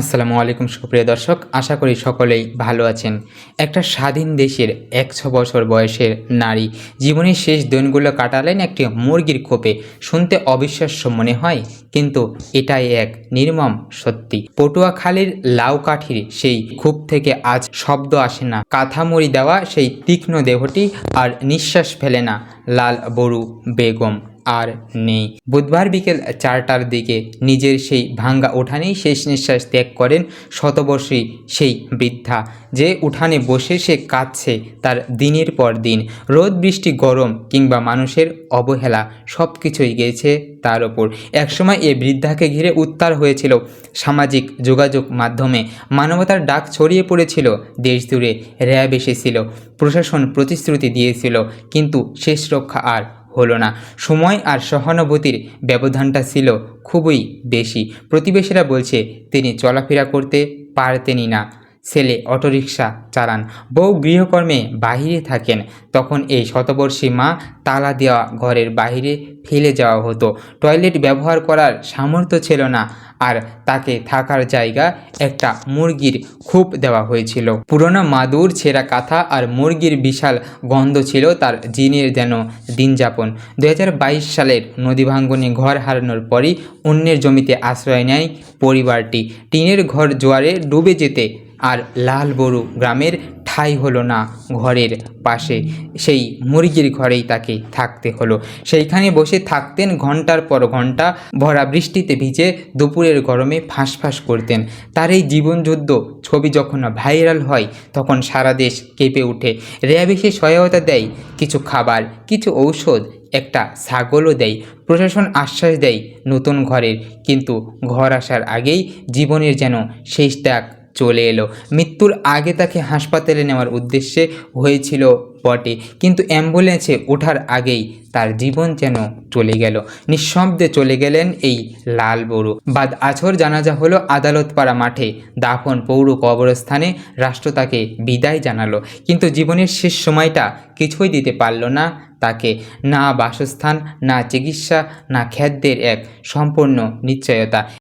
আসসালামু আলাইকুম, সুপ্রিয় দর্শক। আশা করি সকলেই ভালো আছেন। একটা স্বাধীন দেশের একশো বছর বয়সের নারী জীবনের শেষ দিনগুলো কাটালেন একটি মুরগির খোপে। শুনতে অবিশ্বাস্য মনে হয়, কিন্তু এটাই এক নির্মম সত্যি। পটুয়াখালীর লাউকাঠির সেই খোপ থেকে আজ শব্দ আসে না। কাঁথামুড়ি দেওয়া সেই তীক্ষ্ণ দেহটি আর নিঃশ্বাস ফেলে না লাল বড়ু বেগম। আর নেই। বুধবার বিকেল চারটার দিকে নিজের সেই ভাঙ্গা উঠানেই শেষ নিঃশ্বাস ত্যাগ করেন শতবর্ষী সেই বৃদ্ধা। যে উঠানে বসে সে কাঁদছে তার দিনের পর দিন। রোদ, বৃষ্টি, গরম কিংবা মানুষের অবহেলা সব কিছুই গেছে তার ওপর। একসময় এ বৃদ্ধাকে ঘিরে উত্তার হয়েছিল সামাজিক যোগাযোগ মাধ্যমে। মানবতার ডাক ছড়িয়ে পড়েছিল দেশ জুড়ে র্যাব এসেছিল, প্রশাসন প্রতিশ্রুতি দিয়েছিল, কিন্তু শেষ রক্ষা আর হলো না। সময় আর সহানুভূতির ব্যবধানটা ছিল খুবই বেশি। প্রতিবেশীরা বলছে, তিনি চলাফেরা করতে পারতেনই না। ছেলে অটোরিকশা চালান। বউ গৃহকর্মে বাহিরে থাকেন। তখন এই শতবর্ষী মা তালা দেওয়া ঘরের বাইরে ফেলে যাওয়া হতো। টয়লেট ব্যবহার করার সামর্থ্য ছিল না আর তাকে থাকার জায়গা একটা মুরগির খুব দেওয়া হয়েছিল। পুরনো মাদুর, ছেঁড়া কাঁথা আর মুরগির বিশাল গন্ধ ছিল তার জিনের যেন দিনযাপন। দু হাজার বাইশ সালের নদী ভাঙ্গনে ঘর হারানোর পরই অন্যের জমিতে আশ্রয় নেয় পরিবারটি। টিনের ঘর জোয়ারে ডুবে যেতে আর লাল বড়ু গ্রামের ঠাঁই হলো না ঘরের পাশে। সেই মুরগির ঘরেই তাকে থাকতে হলো। সেইখানে বসে থাকতেন ঘণ্টার পর ঘণ্টা ভরা বৃষ্টিতে ভিজে দুপুরের গরমে ফাঁসফাঁস করতেন। তার এই জীবনযুদ্ধ ছবি যখন ভাইরাল হয়, তখন সারা দেশ কেঁপে ওঠে। র্যাব এসে সহায়তা দেয়, কিছু খাবার, কিছু ঔষধ, একটা ছাগলও দেয়। প্রশাসন আশ্বাস দেয় নতুন ঘরের, কিন্তু ঘর আসার আগেই জীবনের যেন শেষ ত্যাগ চলে এলো। মৃত্যুর আগে তাকে হাসপাতালে নেওয়ার উদ্দেশ্যে হয়েছিল বটে। কিন্তু অ্যাম্বুলেন্সে ওঠার আগেই তার জীবন যেন চলে গেল। নিঃশব্দে চলে গেলেন এই লাল বড়ু। বাদ আছর জানাজা হলো আদালতপাড়া মাঠে। দাফন পৌর কবরস্থানে রাষ্ট্র তাকে বিদায় জানালো। কিন্তু জীবনের শেষ সময়টা কিছুই দিতে পারল না তাকে। না বাসস্থান, না চিকিৎসা, না খাদ্যের এক সম্পূর্ণ নিশ্চয়তা।